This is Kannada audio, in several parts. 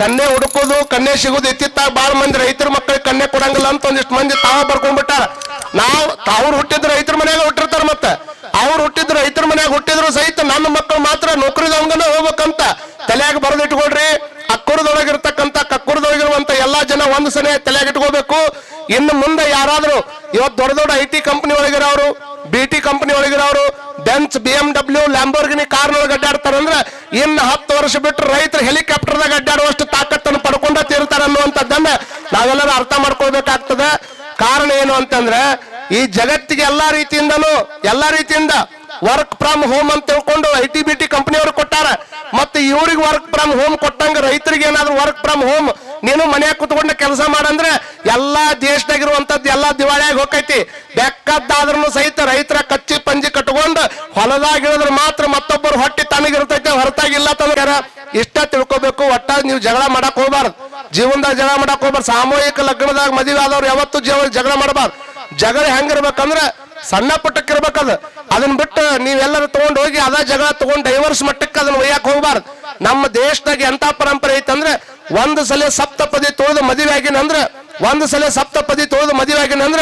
ಕನ್ಯೆ ಹುಡುಕೋದು ಕನ್ನೆ ಸಿಗೋದು ಇತ್ತಿತ್ತಾಗ ಬಾಳ ಮಂದಿ ರೈತರ ಮಕ್ಕಳಿಗೆ ಕನ್ನೆ ಕೊಡಂಗಿಲ್ಲ ಅಂತ ಒಂದಿಷ್ಟು ಮಂದಿ ತಾವ ಬರ್ಕೊಂಡ್ಬಿಟ್ಟಾರ ನಾವು ಅವ್ರು ಹುಟ್ಟಿದ್ರು ರೈತರ ಮನೆಯಾಗ ಹುಟ್ಟಿರ್ತಾರ ಮತ್ತ. ಅವ್ರು ಹುಟ್ಟಿದ್ರು ರೈತರ ಮನೆಯಾಗ ಹುಟ್ಟಿದ್ರು ಸಹಿತ ನನ್ನ ಮಕ್ಕಳು ಮಾತ್ರ ನೌಕರಿದವಂಗನ ಹೋಗ್ಬೇಕಂತ ತಲೆಯಾಗ ಬರೆದಿಟ್ಕೊಳ್ರಿ. ಅಕ್ಕರದೊಳಗಿರ್ತಕ್ಕಂತ ಕಕ್ಕುರದೊಳಗಿರುವಂತ ಎಲ್ಲಾ ಜನ ಒಂದು ಸನೆ ತಲೆಯಾಗ ಇಟ್ಕೋಬೇಕು. ಇನ್ನು ಮುಂದೆ ಯಾರಾದ್ರೂ ಇವತ್ತು ದೊಡ್ಡ ದೊಡ್ಡ ಐ ಟಿ ಕಂಪನಿ ಒಳಗಿರೋರು, B T company ಒಳಗಿರೋರು bench B M W Lamborghini ಕಾರ್ನೊಳಗೆ ಅಡ್ಡಾಡ್ತಾರಂದ್ರೆ ಇನ್ನು ಹತ್ತು ವರ್ಷ ಬಿಟ್ಟು ರೈತರು ಹೆಲಿಕಾಪ್ಟರ್ದಾಗ ಅಡ್ಡಾಡುವಷ್ಟು ತಾಕತ್ತನ್ನು ಪಡ್ಕೊಂಡ ತೀರ್ತಾರ ಅನ್ನುವಂಥದ್ದನ್ನ ನಾವೆಲ್ಲರೂ ಅರ್ಥ ಮಾಡ್ಕೊಳ್ಬೇಕಾಗ್ತದೆ. ಕಾರಣ ಏನು ಅಂತಂದ್ರೆ ಈ ಜಗತ್ತಿಗೆ ಎಲ್ಲಾ ರೀತಿಯಿಂದನೂ ಎಲ್ಲಾ ರೀತಿಯಿಂದ ವರ್ಕ್ ಫ್ರಮ್ ಹೋಮ್ ಅಂತ ತಿಳ್ಕೊಂಡು ಐ ಟಿ ಬಿ ಟಿ ಕಂಪನಿಯವರು ಕೊಟ್ಟಾರ. ಮತ್ತೆ ಇವ್ರಿಗೆ ವರ್ಕ್ ಫ್ರಮ್ ಹೋಮ್ ಕೊಟ್ಟಂಗ ರೈತರಿಗೆ ಏನಾದ್ರು ವರ್ಕ್ ಫ್ರಮ್ ಹೋಮ್ ನೀನು ಮನೆಯಾಗ ಕುತ್ಕೊಂಡ ಕೆಲಸ ಮಾಡಂದ್ರೆ ಎಲ್ಲಾ ದೇಶದಾಗಿರುವಂತದ್ದು ಎಲ್ಲಾ ದಿವಾಳಿಯಾಗಿ ಹೋಗೈತಿ. ಬೆಕ್ಕದ್ದಾದ್ರೂ ಸಹಿತ ರೈತರ ಕಚ್ಚಿ ಪಂಜಿ ಹೊಲದಾಗಿರೋದ್ರ ಮಾತ್ರ ಮತ್ತೊಬ್ಬರು ಹೊಟ್ಟೆ ತನಗಿರ್ತೈತೆ ಹೊರತಾಗಿಲ್ಲ ತಂದ್ರೆ ಇಷ್ಟ ತಿಳ್ಕೊಬೇಕು, ಒಟ್ಟಾಗಿ ನೀವು ಜಗಳ ಮಾಡಕ್ ಹೋಗ್ಬಾರ್ದು. ಜೀವನದಾಗ ಜಗಳ ಮಾಡಕ್ ಹೋಗ್ಬಾರ್ದು. ಸಾಮೂಹಿಕ ಲಗ್ನದಾಗ ಮದುವೆ ಆದವ್ರು ಯಾವತ್ತೂ ಜಗಳ ಮಾಡಬಾರ್ದು. ಜಗಳ ಹೆಂಗಿರ್ಬೇಕಂದ್ರ ಸಣ್ಣ ಪುಟ್ಟಕ್ಕಿರ್ಬೇಕದು. ಅದನ್ನ ಬಿಟ್ಟು ನೀವೆಲ್ಲರೂ ತಗೊಂಡು ಹೋಗಿ ಅದ ಜಗಳ ತಗೊಂಡ್ ಡೈವರ್ಸ್ ಮಟ್ಟಕ್ಕೆ ಅದನ್ನ ಒಯ್ಯಕ್ ಹೋಗ್ಬಾರ್ದು. ನಮ್ಮ ದೇಶದಾಗ ಎಂತ ಪರಂಪರೆ ಐತಂದ್ರೆ, ಒಂದು ಸಲ ಸಪ್ತಪದಿ ತೊಳೆದು ಮದುವೆ ಆಗಿನಂದ್ರ ಒಂದು ಸಲ ಸಪ್ತಪದಿ ತೊಳೆದು ಮದುವೆ ಆಗಿನಂದ್ರ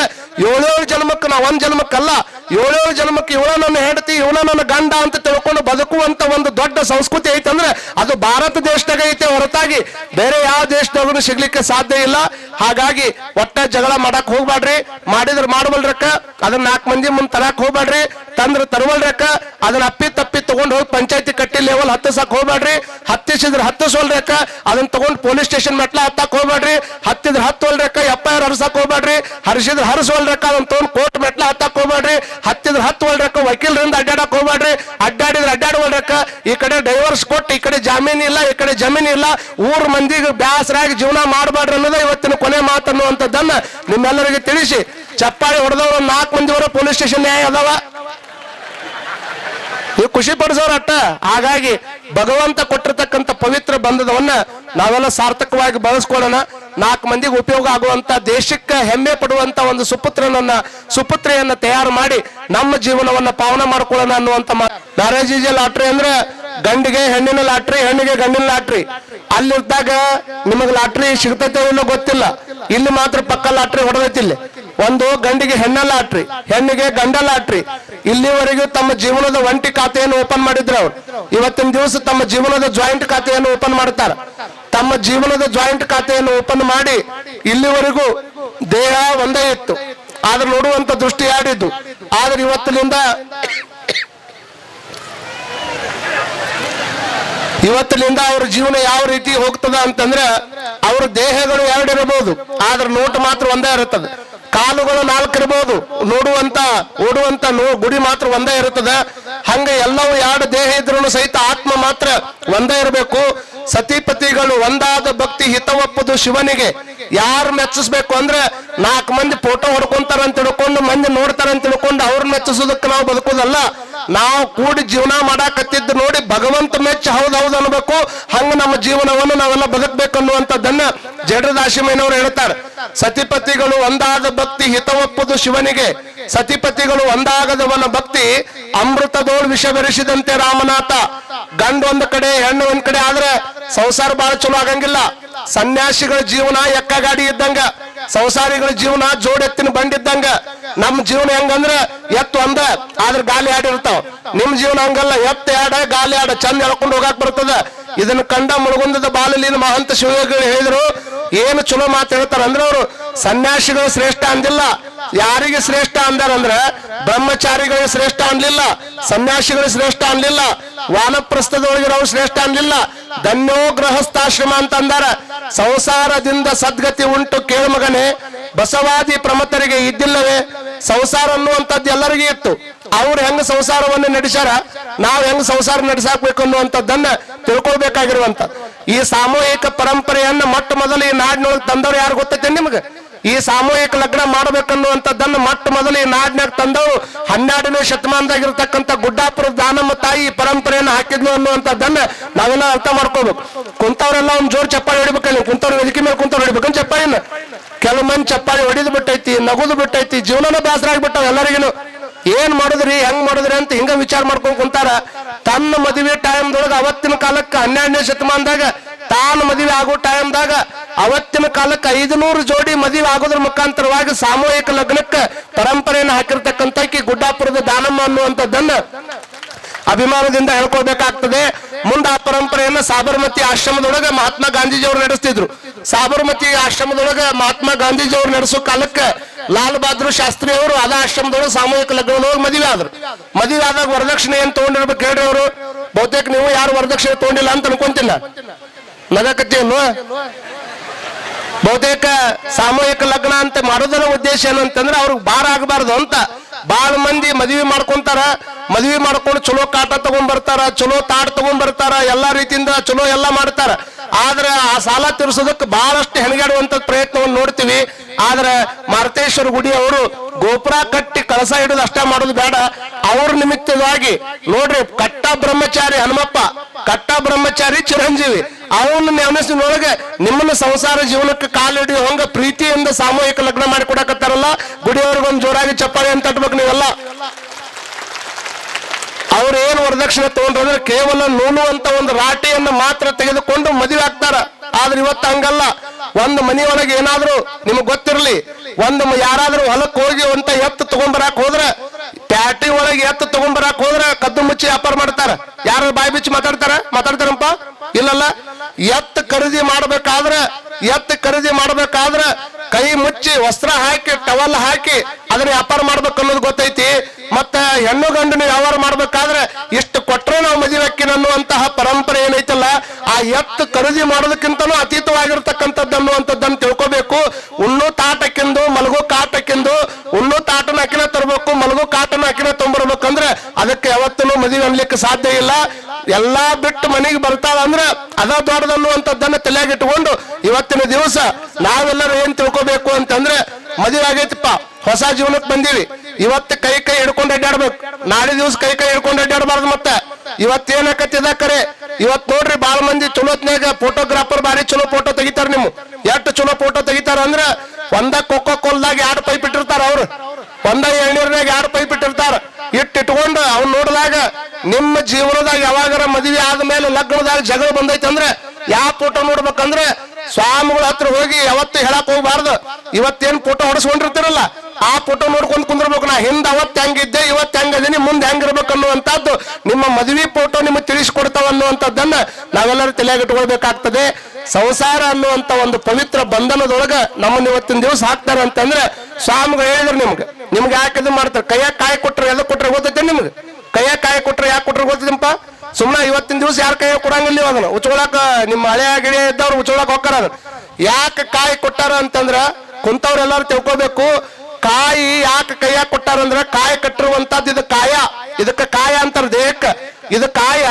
ಏಳೇಳು ಜನ್ಮಕ್ಕೆ ನಾ ಒಂದ್ ಜನ್ಮಕ್ಕಲ್ಲ, ಏಳೇಳು ಜನ್ಮಕ್ಕೆ ಇವಳ ನನ್ನ ಹೆಂಡತಿ, ಇವಳ ನನ್ನ ಗಂಡ ಅಂತ ತಿಳ್ಕೊಂಡು ಬದುಕುವಂತ ಒಂದು ದೊಡ್ಡ ಸಂಸ್ಕೃತಿ ಐತಂದ್ರೆ ಅದು ಭಾರತ ದೇಶದಾಗ ಐತೆ ಹೊರತಾಗಿ ಬೇರೆ ಯಾವ ದೇಶದಾಗೂ ಸಿಗ್ಲಿಕ್ಕೆ ಸಾಧ್ಯ ಇಲ್ಲ. ಹಾಗಾಗಿ ಒಟ್ಟ ಜಗಳ ಮಾಡಕ್ ಹೋಗ್ಬೇಡ್ರಿ ಮಾಡಿದ್ರ ಮಾಡಬಲ್ರಕ್ಕ ಅದನ್ನ ನಾಲ್ಕು ಮಂದಿ ಮುಂದೆ ತರಕ್ ಹೋಗ್ಬೇಡ್ರಿ ತಂದ್ರ ತರವಲ್ರಕ್ಕ ಅದನ್ನ ಅಪ್ಪಿ ತಪ್ಪಿ ತಗೊಂಡು ಹೋಗಿ ಪಂಚಾಯತಿ ಕಟ್ಟಿ ಲೆವೆಲ್ ಹತ್ತಿಸಕ್ ಹೋಗ್ಬೇಡ್ರಿ. ಹತ್ತಿಸಿದ್ರ ಹತ್ತಿಸೋಲ್ರಕ್ಕ ಅದನ್ನ ತಗೊಂಡ್ ಪೊಲೀಸ್ ಸ್ಟೇಷನ್ ಮೆಟ್ಲ ಹತ್ತಕ್ ಹೋಗ್ಬೇಡ್ರಿ. ಹತ್ತಿದ್ರ ಹತ್ತೋಲ್ರಕ್ಕ ಎಫ್ ಐ ಆರ್ ಹರ್ಸಕ್ ಹೋಗ್ಬೇಡ್ರಿ. ಹರಿಸಿದ್ರ ಹರಿಸೋಲ್ರಕ್ಕ ಅದನ್ನ ತಗೊಂಡ್ ಕೋರ್ಟ್ ಮೆಟ್ಲ ಹತ್ತಕ್ ಹೋಗ್ಬೇಡ್ರಿ. ಹತ್ತಿದ್ರ ಅಕ್ಕ ವಕೀಲರಿಂದ ಅಡ್ಡಾಡಕ್ ಹೋಗ್ಬೇಡ್ರಿ. ಅಡ್ಡಾಡಿದ್ರ ಅಕ್ಕ ಈ ಕಡೆ ಡೈವರ್ಸ್ ಕೊಟ್ಟು, ಈ ಕಡೆ ಜಾಮೀನು ಇಲ್ಲ, ಈ ಕಡೆ ಜಮೀನ್ ಇಲ್ಲ. ಊರ್ ಮಂದಿಗೆ ಬ್ಯಾಸರಾಗಿ ಜೀವನ ಮಾಡಬೇಡ್ರಿ ಅನ್ನೋದೇ ಇವತ್ತಿನ ಕೊನೆ ಮಾತು ಅನ್ನುವಂಥದ್ದನ್ನ ನಿಮ್ಮೆಲ್ಲರಿಗೆ ತಿಳಿಸಿ. ಚಪ್ಪಾಳಿ ಹೊಡೆದವ್ರು ನಾಲ್ಕು ಮಂದಿವರ ಪೊಲೀಸ್ ಸ್ಟೇಷನ್ ನ್ಯಾಯ ಅದಾವ. ನೀವು ಖುಷಿ ಪಡಿಸೋರ ಅಟ್ಟ. ಹಾಗಾಗಿ ಭಗವಂತ ಕೊಟ್ಟಿರ್ತಕ್ಕಂಥ ಪವಿತ್ರ ಬಂಧದವನ್ನ ನಾವೆಲ್ಲ ಸಾರ್ಥಕವಾಗಿ ಬಳಸ್ಕೊಳ್ಳೋಣ. ನಾಲ್ಕು ಮಂದಿಗೆ ಉಪಯೋಗ ಆಗುವಂತ ದೇಶಕ್ಕೆ ಹೆಮ್ಮೆ ಪಡುವಂತ ಒಂದು ಸುಪುತ್ರನನ್ನ, ಸುಪುತ್ರೆಯನ್ನ ತಯಾರು ಮಾಡಿ ನಮ್ಮ ಜೀವನವನ್ನ ಪಾವನ ಮಾಡ್ಕೊಳ್ಳೋಣ ಅನ್ನುವಂತ ಮ್ಯಾರೇಜ್ ಈಸ್ ಲಾಟ್ರಿ ಅಂದ್ರೆ ಗಂಡಿಗೆ ಹೆಣ್ಣಿನ ಲಾಟ್ರಿ, ಹೆಣ್ಣಿಗೆ ಗಂಡಿನ ಲಾಟ್ರಿ. ಅಲ್ಲಿದ್ದಾಗ ನಿಮಗ್ ಲಾಟ್ರಿ ಸಿಗ್ತೈತೆ ಇಲ್ಲೋ ಗೊತ್ತಿಲ್ಲ. ಇಲ್ಲಿ ಮಾತ್ರ ಪಕ್ಕ ಲಾಟ್ರಿ ಹೊಡೆದೈತಿ ಇಲ್ಲಿ. ಒಂದು ಗಂಡಿಗೆ ಹೆಣ್ಣ ಲಾಟ್ರಿ ಹೆಣ್ಣಿಗೆ ಗಂಡ ಲಾಟ್ರಿ ಇಲ್ಲಿವರೆಗೂ ತಮ್ಮ ಜೀವನದ ಒಂಟಿ ಖಾತೆಯನ್ನು ಓಪನ್ ಮಾಡಿದ್ರು ಅವ್ರು. ಇವತ್ತಿನ ದಿವಸ ತಮ್ಮ ಜೀವನದ ಜಾಯಿಂಟ್ ಖಾತೆಯನ್ನು ಓಪನ್ ಮಾಡ್ತಾರೆ. ತಮ್ಮ ಜೀವನದ ಜಾಯಿಂಟ್ ಖಾತೆಯನ್ನು ಓಪನ್ ಮಾಡಿ ಇಲ್ಲಿವರೆಗೂ ದೇಹ ಒಂದೇ ಇತ್ತು. ಆದ್ರೆ ನೋಡುವಂತ ದೃಷ್ಟಿ ಆಡಿದ್ದು ಆದ್ರೆ ಇವತ್ತಿನಿಂದ ಇವತ್ತಿನಿಂದ ಅವ್ರ ಜೀವನ ಯಾವ ರೀತಿ ಹೋಗ್ತದ ಅಂತಂದ್ರೆ, ಅವ್ರ ದೇಹಗಳು ಎರಡಿರಬಹುದು. ಆದ್ರೆ ನೋಟ್ ಮಾತ್ರ ಒಂದೇ ಇರುತ್ತದೆ. ಕಾಲುಗಳು ನಾಲ್ಕು ಇರಬಹುದು ನೋಡುವಂತ, ಓಡುವಂತ ನೋ, ಗುಡಿ ಮಾತ್ರ ಒಂದೇ ಇರುತ್ತದೆ. ಹಂಗೆ ಎಲ್ಲವೂ ಎರಡು ದೇಹ ಇದ್ರೂ ಸಹಿತ ಆತ್ಮ ಮಾತ್ರ ಒಂದೇ ಇರಬೇಕು. ಸತಿಪತಿಗಳು ಒಂದಾದ ಭಕ್ತಿ ಹಿತವಪ್ಪದು ಶಿವನಿಗೆ. ಯಾರು ಮೆಚ್ಚಿಸ್ಬೇಕು ಅಂದ್ರೆ ನಾಲ್ಕು ಮಂದಿ ಫೋಟೋ ಹೊಡ್ಕೊಂತಾರಂತ ತಿಳ್ಕೊಂಡು, ಮಂದಿ ನೋಡ್ತಾರಂತ ತಿಳ್ಕೊಂಡು ಅವ್ರನ್ನ ಮೆಚ್ಚಿಸೋದಕ್ಕೆ ನಾವು ಬದುಕೋದಲ್ಲ. ನಾವು ಕೂಡಿ ಜೀವನ ಮಾಡಾಕತ್ತಿದ್ದು ನೋಡಿ ಭಗವಂತ ಮೆಚ್ಚ ಹೌದು ಹೌದು ಅನ್ಬೇಕು. ಹಂಗ ನಮ್ಮ ಜೀವನವನ್ನು ನಾವೆಲ್ಲ ಬದುಕಬೇಕು ಅನ್ನುವಂಥದ್ದನ್ನ ಜಡದಾಶಿಮಯ್ಯನವರು ಹೇಳ್ತಾರೆ. ಸತಿಪತಿಗಳು ಒಂದಾದ ಭಕ್ತಿ ಹಿತವಪ್ಪದು ಶಿವನಿಗೆ. ಸತಿಪತಿಗಳು ಒಂದಾಗದವನ ಭಕ್ತಿ ಅಮೃತದೋಳ್ ವಿಷ ಬೆರೆಸಿದಂತೆ ರಾಮನಾಥ. ಗಂಡ ಒಂದ್ ಕಡೆ, ಹೆಣ್ಣು ಒಂದ್ ಕಡೆ ಆದ್ರೆ ಸಂಸಾರ ಬಹಳ ಚಲೋ ಆಗಂಗಿಲ್ಲ. ಸನ್ಯಾಸಿಗಳ ಜೀವನ ಎಕ್ಕ ಗಾಡಿ ಇದ್ದಂಗ. ಸಂಸಾರಿಗಳ ಜೀವನ ಜೋಡೆತ್ತಿನ ಬಂಡಿದ್ದಂಗ ನಮ್ ಜೀವನ ಹೆಂಗಂದ್ರ ಎತ್ತು ಒಂದ ಆದ್ರ ಗಾಲಿ ಆಡಿರ್ತಾವ. ನಿಮ್ ಜೀವನ ಹಂಗಲ್ಲ, ಎತ್ತ ಆಡ, ಗಾಲಿ ಆಡ, ಚಂದ ಎಳ್ಕೊಂಡು ಹೋಗಾಕ್ ಬರ್ತದ. ಇದನ್ನ ಕಂಡ ಮುಳುಗುಂದದ ಬಾಲಲಿನ ಮಹಂತ ಶಿವಗಳು ಹೇಳಿದ್ರು, ಏನು ಚಲೋ ಮಾತು ಹೇಳ್ತಾರ ಅಂದ್ರೆ ಅವರು, ಸನ್ಯಾಸಿಗಳು ಶ್ರೇಷ್ಠ ಅಂದಿಲ್ಲ. ಯಾರಿಗೆ ಶ್ರೇಷ್ಠ ಅಂದಾರಂದ್ರ ಬ್ರಹ್ಮಚಾರಿಗಳು ಶ್ರೇಷ್ಠ ಅನ್ಲಿಲ್ಲ, ಸನ್ಯಾಸಿಗಳು ಶ್ರೇಷ್ಠ ಅನ್ಲಿಲ್ಲ ವಾನಪ್ರಸ್ಥದೊಳಗಿರೋರು ಶ್ರೇಷ್ಠ ಅನ್ಲಿಲ್ಲ. ಧನ್ಯೋ ಗೃಹಸ್ಥಾಶ್ರಮ ಅಂತ ಅಂದಾರ. ಸಂಸಾರದಿಂದ ಸದ್ಗತಿ ಉಂಟು ಕೇಳಮಗನೆ ಮಗನೇ, ಬಸವಾದಿ ಪ್ರಮತರಿಗೆ ಇದ್ದಿಲ್ಲವೇ? ಸಂಸಾರ ಅನ್ನುವಂಥದ್ದು ಎಲ್ಲರಿಗೂ ಇತ್ತು. ಅವ್ರು ಹೆಂಗ ಸಂಸಾರವನ್ನು ನಡೆಸ್ಯಾರ? ನಾವ್ ಹೆಂಗ್ ಸಂಸಾರ ನಡೆಸಾಕ್ಬೇಕು ಅನ್ನುವಂಥದ್ದನ್ನ ತಿಳ್ಕೊಳ್ಬೇಕಾಗಿರುವಂತ. ಈ ಸಾಮೂಹಿಕ ಪರಂಪರೆಯನ್ನ ಮೊಟ್ಟ ಮೊದಲು ಈ ನಾಡಿನೊಳಗೆ ತಂದವ್ರು ಯಾರು ಗೊತ್ತೈತೆ ನಿಮ್ಗೆ? ಈ ಸಾಮೂಹಿಕ ಲಗ್ನ ಮಾಡಬೇಕನ್ನುವಂಥದ್ದನ್ನ ಮೊಟ್ಟ ಮೊದಲು ಈ ನಾಡಿನಾಗ ತಂದವರು ಹನ್ನೆರಡನೇ ಶತಮಾನದಾಗಿರ್ತಕ್ಕಂಥ ಗುಡ್ಡಾಪುರದ ದಾನಮ್ಮ ತಾಯಿ ಈ ಪರಂಪರೆಯನ್ನು ಹಾಕಿದ್ನು ಅನ್ನುವಂಥದ್ದನ್ನ ನಾವೆಲ್ಲ ಅರ್ಥ ಮಾಡ್ಕೋಬೇಕು. ಕುಂತವ್ರೆಲ್ಲ ಒಂದ್ ಜೋರ್ ಚಪ್ಪಾಳಿ ಹೊಡಿಬೇಕಲ್ಲ ಕುಂತವ್ರ ವೇದಿಕೆ ಮೇಲೆ ಕುಂತವ್ರು ಹೊಡಿಬೇಕಂತ ಚಪ್ಪಾಳಿನ? ಕೆಲವು ಮಂದಿ ಚಪ್ಪಾಳಿ ಹೊಡಿದು ಬಿಟ್ಟೈತಿ, ನಗುದು ಬಿಟ್ಟೈತಿ, ಜೀವನನ ಬೇಸರ ಆಗ್ಬಿಟ್ಟಾವ ಎಲ್ಲರಿಗೂ ಏನ್ ಮಾಡಿದ್ರಿ, ಹೆಂಗ್ ಮಾಡಿದ್ರಿ ಅಂತ ಹಿಂಗ ವಿಚಾರ ಮಾಡ್ಕೊಂಡ್ ಕುಂತಾರ. ತನ್ನ ಮದುವೆ ಟೈಮ್ದೊಳಗ ಅವತ್ತಿನ ಕಾಲಕ್ಕ ಹನ್ನೆರಡನೇ ಶತಮಾನದಾಗ ತಾನು ಮದುವೆ ಆಗೋ ಟೈಮ್ದಾಗ ಅವತ್ತಿನ ಕಾಲಕ್ಕೆ ಐದುನೂರು ಜೋಡಿ ಮದುವೆ ಆಗೋದ್ರ ಮುಖಾಂತರವಾಗಿ ಸಾಮೂಹಿಕ ಲಗ್ನಕ್ಕೆ ಪರಂಪರೆಯನ್ನು ಹಾಕಿರ್ತಕ್ಕಂಥ ಗುಡ್ಡಾಪುರದ ದಾನಮ್ಮ ಅನ್ನುವಂಥದ್ದನ್ನ ಅಭಿಮಾನದಿಂದ ಹೇಳ್ಕೊಳ್ಬೇಕಾಗ್ತದೆ. ಮುಂದೆ ಆ ಪರಂಪರೆಯನ್ನ ಸಾಬರಮತಿ ಆಶ್ರಮದೊಳಗೆ ಮಹಾತ್ಮ ಗಾಂಧೀಜಿಯವರು ನಡೆಸ್ತಿದ್ರು. ಸಾಬರಮತಿ ಆಶ್ರಮದೊಳಗೆ ಮಹಾತ್ಮ ಗಾಂಧೀಜಿಯವರು ನಡೆಸೋ ಕಾಲಕ್ಕೆ ಲಾಲ್ ಬಹದ್ದೂರ್ ಶಾಸ್ತ್ರಿ ಅವರು ಅದ ಆಶ್ರಮದೊಳಗೆ ಸಾಮೂಹಿಕ ಲಗ್ನದೊಳಗೆ ಮದುವೆ ಆದ್ರು. ಮದುವೆ ಆದಾಗ ವರದಕ್ಷಿಣೆ ಏನ್ ತಗೊಂಡಿರ್ಬೇಕು ಹೇಳ್ರಿ ಅವರು. ಬಹುತೇಕ ನೀವು ಯಾರು ವರದಕ್ಷಿಣೆ ತಗೊಂಡಿಲ್ಲ ಅಂತ ಅನ್ಕೊಂತಿಲ್ಲ. ನಗಕತಿಯನ್ನು ಬಹುತೇಕ ಸಾಮೂಹಿಕ ಲಗ್ನ ಅಂತ ಮಾಡೋದರ ಉದ್ದೇಶ ಏನಂತಂದ್ರೆ ಅವ್ರಿಗೆ ಬಾರ ಆಗಬಾರ್ದು ಅಂತ. ಬಾಳ ಮಂದಿ ಮದುವೆ ಮಾಡ್ಕೊಂತಾರ. ಮದುವೆ ಮಾಡ್ಕೊಂಡು ಚಲೋ ಕಾಟ ತಗೊಂಡ್ ಬರ್ತಾರ ಚಲೋ ತಾಟ್ ತಗೊಂಡ್ ಬರ್ತಾರ ಎಲ್ಲಾ ರೀತಿಯಿಂದ ಚಲೋ ಎಲ್ಲ ಮಾಡ್ತಾರ. ಆದ್ರೆ ಆ ಸಾಲ ತೀರ್ಸೋದಕ್ಕೆ ಬಹಳಷ್ಟು ಹೆಣಗಾಡುವಂತ ಪ್ರಯತ್ನವನ್ನು ನೋಡ್ತೀವಿ. ಆದ್ರೆ ಮಾರುತೇಶ್ವರ ಗುಡಿ ಅವರು ಗೋಪುರ ಕಟ್ಟಿ ಕಳಸ ಹಿಡಿದು ಅಷ್ಟೇ ಮಾಡೋದು ಬೇಡ. ಅವ್ರ ನಿಮಿತ್ತವಾಗಿ ನೋಡ್ರಿ, ಕಟ್ಟ ಬ್ರಹ್ಮಚಾರಿ ಹನುಮಪ್ಪ, ಕಟ್ಟ ಬ್ರಹ್ಮಚಾರಿ ಚಿರಂಜೀವಿ ಅವನ ನೆನಸಿನೊಳಗೆ ನಿಮ್ಮನ್ನ ಸಂಸಾರ ಜೀವನಕ್ಕೆ ಕಾಲಿಡಿ ಹಂಗ ಪ್ರೀತಿಯಿಂದ ಸಾಮೂಹಿಕ ಲಗ್ನ ಮಾಡಿ ಕೊಡಕತ್ತಾರಲ್ಲ? ಗುಡಿಯವ್ರಿಗೊಂದು ಜೋರಾಗಿ ಚಪ್ಪಾಳೆ ಅಂತ ನೀವೆಲ್ಲ. ಅವ್ರು ಏನು ವರದಕ್ಷಿಣೆ ತಗೊಂಡ್ರು ಕೇವಲ ನೂಲು ಅಂತ ಒಂದು ರಾಟಿಯನ್ನು ಮಾತ್ರ ತೆಗೆದುಕೊಂಡು ಮದುವೆ ಆಗ್ತಾರ. ಆದ್ರೆ ಇವತ್ತು ಹಂಗಲ್ಲ. ಒಂದು ಮನೆಯೊಳಗೆ ಏನಾದ್ರೂ ನಿಮಗ್ ಗೊತ್ತಿರಲಿ, ಒಂದು ಯಾರಾದ್ರೂ ಹೊಲಕ್ಕೆ ಹೋಗಿ ಅಂತ ಎತ್ತು ತಗೊಂಡ್ಬರಾಕ್ ಹೋದ್ರೆ, ಪ್ಯಾಟಿ ಒಳಗೆ ಎತ್ತು ತಗೊಂಡ್ಬರಾಕ್ ಹೋದ್ರೆ ಕದ್ದು ಮುಚ್ಚಿ ವ್ಯಾಪಾರ ಮಾಡ್ತಾರ. ಯಾರು ಬಾಯಿ ಬಿಚ್ಚಿ ಮಾತಾಡ್ತಾರ? ಮಾತಾಡ್ತಾರಪ್ಪ ಇಲ್ಲಲ್ಲ. ಎತ್ತು ಖರೀದಿ ಮಾಡ್ಬೇಕಾದ್ರೆ, ಎತ್ತು ಖರೀದಿ ಮಾಡ್ಬೇಕಾದ್ರೆ ಕೈ ಮುಚ್ಚಿ ವಸ್ತ್ರ ಹಾಕಿ, ಟವಲ್ ಹಾಕಿ ಅದನ್ನ ವ್ಯಾಪಾರ ಮಾಡ್ಬೇಕು ಅನ್ನೋದು ಗೊತ್ತೈತಿ. ಮತ್ತ ಹೆಣ್ಣು ಗಂಡನ ವ್ಯವಹಾರ ಇಷ್ಟು ಕೊಟ್ರೆ ನಾವು ಮದುವೆ ಅಕ್ಕಿನ ಅನ್ನುವಂತಹ ಪರಂಪರೆ ಏನೈತಲ್ಲ, ಆ ಎತ್ತು ಖರೀದಿ ಮಾಡೋದಕ್ಕಿಂತನೂ ಅತೀತವಾಗಿರ್ತಕ್ಕಂಥದ್ದು ಅನ್ನುವಂಥದ್ದನ್ನು ತಿಳ್ಕೋಬೇಕು. ಉಣ್ಣು ತಾಟಕ್ಕಿಂದು, ಮಲಗು ಕಾಟಕ್ಕಿಂದು ಉಣ್ಣು ತಾಟನ ಅಕ್ಕಿನ ತರಬೇಕು, ಮಲಗು ಕಾಟನ ಅಕ್ಕಿನ ತೊಂಬರ್ಬೇಕಂದ್ರೆ ಅದಕ್ಕೆ ಯಾವತ್ತೂ ಮದುವೆ ಅನ್ಲಿಕ್ಕೆ ಸಾಧ್ಯ ಇಲ್ಲ. ಎಲ್ಲಾ ಬಿಟ್ಟು ಮನೆಗೆ ಬರ್ತಾವ ಅಂದ್ರೆ ಅದ ದೊಡ್ಡದನ್ನುವಂಥದ್ದನ್ನ ತಲೆಯಾಗಿ ಇಟ್ಕೊಂಡು ಇವತ್ತಿನ ದಿವಸ ನಾವೆಲ್ಲರೂ ಏನ್ ತಿಳ್ಕೊಬೇಕು ಅಂತಂದ್ರೆ ಮದುವೆ ಆಗೈತಿಪ್ಪ. ಹೊಸ ಜೀವನಕ್ಕೆ ಬಂದೀವಿ. ಇವತ್ತು ಕೈ ಕೈ ಹಿಡ್ಕೊಂಡು ಅಡ್ಡಾಡ್ಬೇಕು. ನಾಳೆ ದಿವಸ ಕೈ ಕೈ ಹಿಡ್ಕೊಂಡು ಅಡ್ಡಾಡಬಾರ್ದು ಮತ್ತೆ. ಇವತ್ತೇನಕತ್ತಿದ ಕರೆ? ಇವತ್ ನೋಡ್ರಿ ಬಾಳ ಮಂದಿ ಚಲೋತ್ನಾಗ ಫೋಟೋಗ್ರಾಫರ್ ಬಾರಿ ಚಲೋ ಫೋಟೋ ತೆಗಿತಾರ ನೀವು ಎಷ್ಟು ಚಲೋ ಫೋಟೋ ತೆಗಿತಾರ ಅಂದ್ರ ಒಂದ ಕೊಕ್ಕೋ ಕೋಲ್ದಾಗ ಎರಡು ಪೈಪ್ ಇಟ್ಟಿರ್ತಾರ ಅವ್ರು. ಒಂದ ಎಳ್ನೀರ್ನಾಗ ಎರಡು ಪೈಪ್ ಇಟ್ಟಿರ್ತಾರ. ಇಟ್ಟು ಇಟ್ಕೊಂಡು ಅವ್ನ್ ನೋಡಿದಾಗ ನಿಮ್ಮ ಜೀವನದಾಗ ಯಾವಾಗಾರ ಮದುವೆ ಆದ್ಮೇಲೆ ಲಗ್ನದಾಗ ಜಗಳ ಬಂದೈತೆ ಅಂದ್ರೆ ಯಾವ ಫೋಟೋ ನೋಡ್ಬೇಕಂದ್ರೆ ಸ್ವಾಮಿಗಳ ಹತ್ರ ಹೋಗಿ ಯಾವತ್ತು ಹೇಳಕ್ ಹೋಗ್ಬಾರ್ದು. ಇವತ್ತೇನ್ ಫೋಟೋ ಹೊಡೆಸ್ಕೊಂಡಿರ್ತಿರಲ್ಲ, ಆ ಫೋಟೋ ನೋಡ್ಕೊಂಡ್ ಕುಂದಿರ್ಬೇಕು. ನಾ ಹಿಂದ ಅವತ್ ಹೆಂಗಿದ್ದೆ ಇವತ್ತು ಹೆಂಗದೀನಿ ಮುಂದೆ ಹೆಂಗಿರ್ಬೇಕು ಅನ್ನುವಂಥದ್ದು ನಿಮ್ಮ ಮದುವೆ ಫೋಟೋ ನಿಮಗೆ ತಿಳಿಸ್ಕೊಡ್ತಾವ ಅನ್ನುವಂಥದ್ದನ್ನ ನಾವೆಲ್ಲರೂ ತಲೆಯಾಗಿ ಇಟ್ಕೊಳ್ಬೇಕಾಗ್ತದೆ. ಸಂಸಾರ ಅನ್ನುವಂತ ಒಂದು ಪವಿತ್ರ ಬಂಧನದೊಳಗ ನಮ್ಮನ್ನ ಇವತ್ತಿನ ದಿವಸ ಹಾಕ್ತಾರೆ ಅಂತಂದ್ರೆ ಸ್ವಾಮಿಗಳು ಹೇಳಿದ್ರು ನಿಮ್ಗೆ. ನಿಮ್ಗೆ ಯಾಕೆ ಇದು ಮಾಡ್ತಾರೆ? ಕೈಯಾಗ ಕಾಯಿ ಕೊಟ್ರೆ ಎಲ್ಲ ಕೊಟ್ರೆ ಓದೈತೆ ನಿಮ್ಗೆ? ಕೈಯಾಗ ಕಾಯಿ ಕೊಟ್ರೆ ಯಾಕೆ ಕೊಟ್ರೆ ಓದ್ತಿದ್ದಪ್ಪ ಸುಮ್ಮನೆ ಇವತ್ತಿನ ದಿವಸ ಯಾರು ಕೈಯಾಗ ಕೊಡಂಗಿಲ್ಲ ಇವಾಗ ಉಚ್ಕೊಳಕ ನಿಮ್ಮ ಹಳೆಯ ಗಿಳಿಯ ಇದ್ದವ್ರು ಉಚ್ಕೊಳಕ್ ಹೋಗ್ತಾರ ಯಾಕೆ ಕಾಯಿ ಕೊಟ್ಟಾರ ಅಂತಂದ್ರ ಕುಂತವ್ರೆಲ್ಲಾರು ತಿಳ್ಕೊಬೇಕು, ಕಾಯಿ ಯಾಕೆ ಕೈಯಾಗ ಕೊಟ್ಟಾರಂದ್ರ ಕಾಯಿ ಕಟ್ಟಿರುವಂತದ್ದು ಇದು ಕಾಯ. ಇದಕ್ಕೆ ಕಾಯ ಅಂತಾರ ದೇಹಕ್ಕ. ಇದು ಕಾಯ,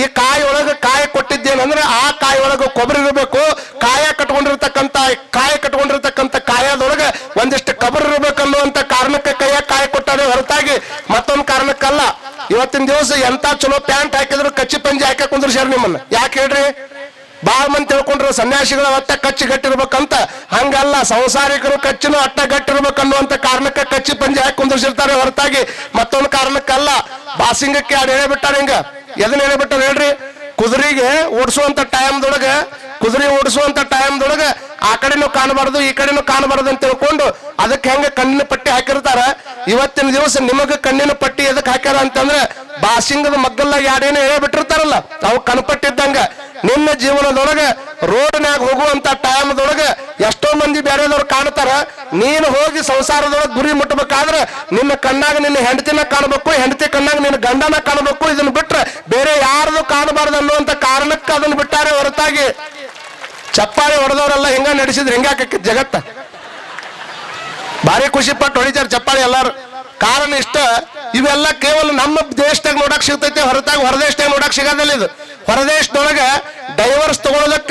ಈ ಕಾಯಿ ಒಳಗೆ ಕಾಯಿ ಕೊಟ್ಟಿದ್ದೇನಂದ್ರೆ ಆ ಕಾಯಿ ಒಳಗೆ ಕೊಬ್ಬರಿ ಇರಬೇಕು. ಕಾಯ ಕಟ್ಕೊಂಡಿರ್ತಕ್ಕಂತ ಕಾಯಿ ಕಟ್ಕೊಂಡಿರ್ತಕ್ಕಂತ ಕಾಯದೊಳಗೆ ಒಂದಿಷ್ಟು ಕಬರ್ ಇರ್ಬೇಕನ್ನುವಂತ ಕಾರಣಕ್ಕೆ ಕೈಯಾಗ ಕಾಯಿ ಕೊಟ್ಟಾರೆ ಹೊರತಾಗಿ ಮತ್ತೊಂದು ಕಾರಣಕ್ಕಲ್ಲ ಇವತ್ತಿನ ದಿವಸ ಎಂತ ಚಲೋ ಪ್ಯಾಂಟ್ ಹಾಕಿದ್ರು ಕಚ್ಚಿ ಪಂಜಿ ಹಾಕಿ ಕುಂದ್ರಸ್ಯಾರ ನಿಮ್ಮನ್ನ. ಯಾಕೆ ಹೇಳ್ರಿ? ಬಾಳ ಮಂದಿ ತಿಳ್ಕೊಂಡ್ರು ಸನ್ಯಾಸಿಗಳ ಅಟ್ಟ ಕಚ್ಚಿ ಗಟ್ಟಿರ್ಬೇಕಂತ. ಹಂಗಲ್ಲ, ಸಂಸಾರಿಕರು ಕಚ್ಚಿನ ಅಟ್ಟ ಗಟ್ಟಿರ್ಬೇಕನ್ನುವಂತ ಕಾರಣಕ್ಕೆ ಕಚ್ಚಿ ಪಂಜಿ ಹಾಕಿ ಕುಂದ್ರಿಸಿರ್ತಾರೆ ಹೊರತಾಗಿ. ಮತ್ತೊಂದು ಕಾರಣಕ್ಕಲ್ಲ, ಬಾಸಿಂಗಕ್ಕೆ ಅದು ಹೇಳಿ ಬಿಟ್ಟಾರ ಹಿಂಗ. ಎದನ್ನ ಹೇಳಿ ಬಿಟ್ಟಾರ ಹೇಳ್ರಿ? ಕುದುರೆಗೆ ಓಡಿಸುವಂತ ಟೈಮ್ದೊಳಗೆ, ಕುದುರೆ ಓಡಿಸುವಂತ ಟೈಮ್ದೊಳಗೆ ಆ ಕಡೆನೂ ಕಾಣಬಾರ್ದು, ಈ ಕಡೆನೂ ಕಾಣಬಾರ್ದು ಅಂತ ತಿಳ್ಕೊಂಡು ಅದಕ್ಕೆ ಹೆಂಗ ಕಣ್ಣಿನ ಪಟ್ಟಿ ಹಾಕಿರ್ತಾರ? ಇವತ್ತಿನ ದಿವಸ ನಿಮಗೆ ಕಣ್ಣಿನ ಪಟ್ಟಿ ಎದಕ್ ಹಾಕ್ಯಾರ ಅಂತಂದ್ರೆ ಬಾಸಿಂಗದ ಮಗ್ಗಲ್ಲಾಗ ಯಾರೇನೋ ಹೇಳಿ ಬಿಟ್ಟಿರ್ತಾರಲ್ಲ ಅವು ಕಣ್ಪಟ್ಟಿದ್ದಂಗ. ನಿನ್ನ ಜೀವನದೊಳಗೆ ರೋಡ್ನ್ಯಾಗ ಹೋಗುವಂತ ಟೈಮ್ದೊಳಗೆ ಎಷ್ಟೋ ಮಂದಿ ಬೇರೆದವ್ರು ಕಾಣ್ತಾರ. ನೀನು ಹೋಗಿ ಸಂಸಾರದೊಳಗೆ ಗುರಿ ಮುಟ್ಟಬೇಕಾದ್ರೆ ನಿನ್ನ ಕಣ್ಣಾಗ ನಿನ್ನ ಹೆಂಡತಿನ ಕಾಣಬೇಕು, ಹೆಂಡತಿ ಕಣ್ಣಾಗ ನಿನ್ನ ಗಂಡನ ಕಾಣಬೇಕು. ಇದನ್ನ ಬಿಟ್ರೆ ಬೇರೆ ಯಾರ್ದು ಕಾಣಬಾರ್ದು ಅನ್ನುವಂತ ಕಾರಣಕ್ಕೆ ಅದನ್ನ ಬಿಟ್ಟಾರೆ ಹೊರತಾಗಿ. ಚಪ್ಪಾಳೆ ಹೊಡೆದವರೆಲ್ಲ ಹೆಂಗ ನಡೆಸಿದ್ರೆ? ಹೆಂಗಾಕ ಜಗತ್ತ? ಭಾರಿ ಖುಷಿ ಪಟ್ಟು ಹೊಡಿತಾರೆ ಚಪ್ಪಾಳಿ ಎಲ್ಲಾರು. ಕಾರಣ ಇಷ್ಟ. ಇವೆಲ್ಲ ಕೇವಲ ನಮ್ಮ ದೇಶದಾಗ ನೋಡಕ್ ಸಿಗ್ತೈತೆ, ಹೊರತಾಗಿ ಹೊರದೇಶದಾಗ ನೋಡಕ್ ಸಿಗೋದಿಲ್ಲ ಇದು. ಹೊರದೇಶದೊಳಗ ಡೈವರ್ಸ್ ತಗೊಳೋದಕ್ಕ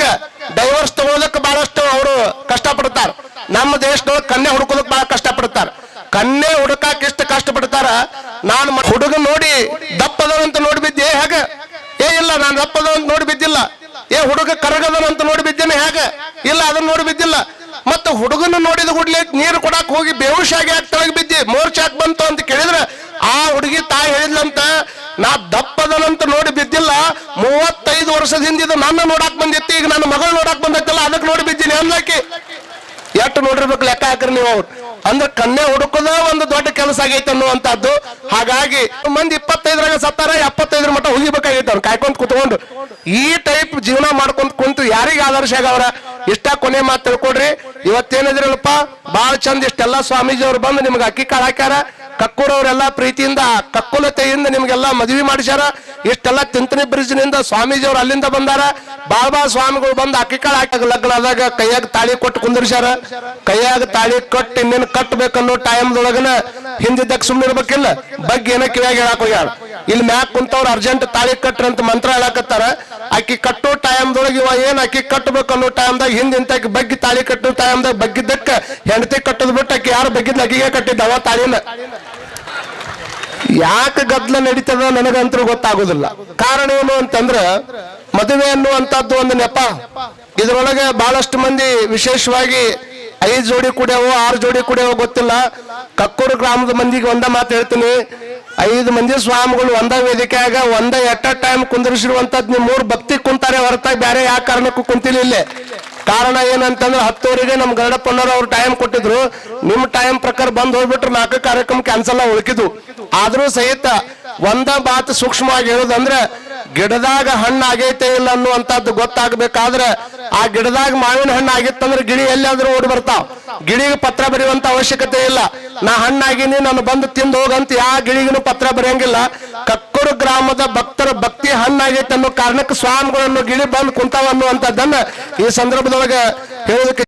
ಡೈವರ್ಸ್ ತಗೊಳೋದಕ್ಕೆ ಬಹಳಷ್ಟು ಅವರು ಕಷ್ಟಪಡ್ತಾರ. ನಮ್ಮ ದೇಶದೊಳಗೆ ಕನ್ನೆ ಹುಡುಕೋದಕ್ಕೆ ಬಹಳ ಕಷ್ಟಪಡ್ತಾರ. ಕನ್ಯೆ ಹುಡುಕಾಕ ಇಷ್ಟ ಕಷ್ಟಪಡ್ತಾರ. ನಾನು ಮ- ಹುಡುಗ ನೋಡಿ ದಪ್ಪದವಂತ ನೋಡಿ ಬಿದ್ದೆ ಹೇಗ? ಏ ಇಲ್ಲ, ನಾನು ದಪ್ಪದವಂತ ನೋಡಿ ಬಿದ್ದಿಲ್ಲ ಏ ಹುಡುಗ ಕರಗದನಂತ ನೋಡಿ ಬಿದ್ದೇನೆ ಹೇಗ? ಇಲ್ಲ, ಅದನ್ನ ನೋಡಿ ಬಿದ್ದಿಲ್ಲ. ಮತ್ತೆ ಹುಡುಗನ ನೋಡಿದ ಕೂಡಲೇ ನೀರು ಕೊಡಕ್ ಹೋಗಿ ಬೇಹುಷಾಗಿ ಯಾಕೆ ತಳಗ್ ಬಿದ್ದಿ ಮೋರ್ಚಾಕ್ ಬಂತು ಅಂತ ಕೇಳಿದ್ರೆ, ಆ ಹುಡುಗಿ ತಾಯಿ ಹೇಳಿದ್ಲಂತ, ನಾ ದಪ್ಪದನಂತ ನೋಡಿ ಬಿದ್ದಿಲ್ಲ, ಮೂವತ್ತೈದು ವರ್ಷದ ಇದು ನನ್ನ ನೋಡಾಕ್ ಬಂದಿತ್ತು, ಈಗ ನನ್ನ ಮಗಳು ನೋಡಾಕ್ ಬಂದೈತಲ್ಲ, ಅದಕ್ಕೆ ನೋಡಿ ಬಿದ್ದೀನಿ ಅಂದಾಕಿ ಎಷ್ಟು ನೋಡಿರ್ಬೇಕು ಲೆಕ್ಕ ಹಾಕ್ರಿ ನೀವು ಅವ್ರು. ಅಂದ್ರೆ ಕನ್ನೆ ಹುಡುಕದ ಒಂದು ದೊಡ್ಡ ಕೆಲಸ ಆಗೈತೆ ಅನ್ನುವಂಥದ್ದು. ಹಾಗಾಗಿ ಮಂದಿ ಇಪ್ಪತ್ತೈದ್ರಾಗ ಸತ್ತಾರ, ಎಪ್ಪತ್ತೈದ್ರ ಮಟ್ಟ ಹುಗಿಬೇಕಾಗಿತ್ತು ಅವ್ರು ಕಾಯ್ಕೊಂತ ಕುತ್ಕೊಂಡು. ಈ ಟೈಪ್ ಜೀವನ ಮಾಡ್ಕೊಂತ ಕುಂತು ಯಾರಿಗೆ ಆದರ್ಶ ಆಗವ್ರ ಇಷ್ಟ ಕೊನೆ ಮಾತು ತಿಳ್ಕೊಡ್ರಿ ಇವತ್ತೇನಿದ್ರಲ್ಲಪ್ಪ ಬಾಳ ಚಂದ ಇಷ್ಟೆಲ್ಲ ಸ್ವಾಮೀಜಿ ಅವ್ರು ಬಂದು ನಿಮ್ಗೆ ಅಕ್ಕಿ ಕಾಳು ಹಾಕ್ಯಾರ. ಕಕ್ಕೂರವರೆಲ್ಲ ಪ್ರೀತಿಯಿಂದ, ಕಕ್ಕುಲತೆಯಿಂದ ನಿಮ್ಗೆಲ್ಲ ಮದುವೆ ಮಾಡಿಸ್ಯಾರ. ಇಷ್ಟೆಲ್ಲ ತಿಂತನಿ ಬ್ರಿಜ್ನಿಂದ ಸ್ವಾಮೀಜಿ ಅವ್ರು ಅಲ್ಲಿಂದ ಬಂದಾರ. ಬಾಬಾ ಸ್ವಾಮಿಗಳು ಬಂದು ಅಕ್ಕಿ ಕಾಳು ಹಾಕಿ ಲಗ್ನ ಆದಾಗ ಕೈಯಾಗ ತಾಳಿ ಕೊಟ್ಟು ಕುಂದಿರ್ಸ್ಯಾರ. ಕೈಯಾಗ ತಾಳಿ ಕೊಟ್ಟು ಇನ್ನೇನು ಕಟ್ಟಬೇಕನ್ನೋ ಟೈಮ್ದೊಳಗನ ಹಿಂದಿದ್ದಕ್ಕೆ ಸುಮ್ಮನೆ ಇರ್ಬೇಕಿಲ್ಲ. ಬಗ್ಗೆ ಏನೋ ಕಿವಿಯಾಗ ಹೇಳಕ್ ಹೋಗ್ಯಾಳ ಇಲ್ಲಿ ಮ್ಯಾಕ್ ಕುಂತವ್ರು ಅರ್ಜೆಂಟ್ ತಾಳಿ ಕಟ್ಟ್ರಂತ ಮಂತ್ರ ಹೇಳಕತ್ತಾರ. ಅಕ್ಕಿ ಕಟ್ಟೋ ಟೈಮ್ದೊಳಗೆ ಇವ ಏನ್ ಅಕ್ಕಿ ಕಟ್ಟಬೇಕು ಅನ್ನೋ ಟೈಮ್ದಾಗ ಹಿಂದಿಂತ ಬಗ್ಗಿ ತಾಳಿ ಕಟ್ಟೋ ಟೈಮ್ದಾಗ ಬಗ್ಗಿದ್ದಕ್ಕ ಹೆಂಡತಿ ಕಟ್ಟದ್ ಬಿಟ್ಟು ಅಕ್ಕಿ ಯಾರು ಬಗ್ಗಿದ್ದ ಅಕ್ಕಿಗೆ ಕಟ್ಟಿದ್ದಾವ ತಾಳಿನ. ಯಾಕೆ ಗದ್ದಲ ನಡೀತದ ನನಗಂತೂ ಗೊತ್ತಾಗೋದಿಲ್ಲ. ಕಾರಣ ಏನು ಅಂತಂದ್ರ, ಮದುವೆ ಅನ್ನುವಂಥದ್ದು ಒಂದು ನೆಪ. ಇದ್ರೊಳಗೆ ಬಹಳಷ್ಟು ಮಂದಿ ವಿಶೇಷವಾಗಿ ಐದು ಜೋಡಿ ಕುಡಿಯವೋ, ಆರು ಜೋಡಿ ಕುಡಿಯವೋ ಗೊತ್ತಿಲ್ಲ. ಕಕ್ಕೂರು ಗ್ರಾಮದ ಮಂದಿಗೆ ಒಂದ ಮಾತು ಹೇಳ್ತೀನಿ. ಐದು ಮಂದಿ ಸ್ವಾಮಿಗಳು ಒಂದ ವೇದಿಕೆಯಾಗ, ಒಂದ ಎಟ್ ಟೈಮ್ ಕುಂದಿರಿಸಿರುವಂತದ್ ನಿಮ್ ಮೂರ್ ಭಕ್ತಿ ಕುಂತಾರೆ ಹೊರತಾಗಿ ಬೇರೆ ಯಾವ ಕಾರಣಕ್ಕೂ ಕುಂತಿಲ್ಲ ಇಲ್ಲೇ. ಕಾರಣ ಏನಂತಂದ್ರೆ ಹತ್ತುವರೆಗೆ ನಮ್ ಗರಡಪ್ಪನವ್ರು ಅವ್ರು ಟೈಮ್ ಕೊಟ್ಟಿದ್ರು. ನಿಮ್ ಟೈಮ್ ಪ್ರಕಾರ ಬಂದ್ ಹೋಗ್ಬಿಟ್ರು ನಾಲ್ಕು ಕಾರ್ಯಕ್ರಮ ಕ್ಯಾನ್ಸಲ್ ಉಳ್ಕಿದ್ವು. ಆದ್ರೂ ಸಹಿತ ಒಂದ ಮಾತು ಸೂಕ್ಷ್ಮವಾಗಿ ಹೇಳುದಂದ್ರೆ, ಗಿಡದಾಗ ಹಣ್ಣು ಆಗೈತೆ ಇಲ್ಲ ಅನ್ನುವಂಥದ್ದು ಗೊತ್ತಾಗಬೇಕಾದ್ರೆ, ಆ ಗಿಡದಾಗ ಮಾವಿನ ಹಣ್ಣು ಆಗಿತ್ತಂದ್ರೆ ಗಿಳಿ ಎಲ್ಲಾದ್ರೂ ಓಡಿ ಬರ್ತಾವ. ಗಿಳಿಗೆ ಪತ್ರ ಬರೆಯುವಂತ ಅವಶ್ಯಕತೆ ಇಲ್ಲ. ನಾ ಹಣ್ಣಾಗಿನಿ, ನಾನು ಬಂದು ತಿಂದು ಹೋಗಂತ ಯಾವ ಗಿಳಿಗೂ ಪತ್ರ ಬರೆಯಂಗಿಲ್ಲ. ಕಕ್ಕೂರು ಗ್ರಾಮದ ಭಕ್ತರ ಭಕ್ತಿ ಹಣ್ಣಾಗೈತೆ ಅನ್ನೋ ಕಾರಣಕ್ಕೆ ಸ್ವಾಮಿಗಳನ್ನು ಗಿಳಿ ಬಂದು ಕುಂತಾವ ಅನ್ನುವಂಥದ್ದನ್ನ ಈ ಸಂದರ್ಭದೊಳಗೆ ಹೇಳೋದಕ್ಕೆ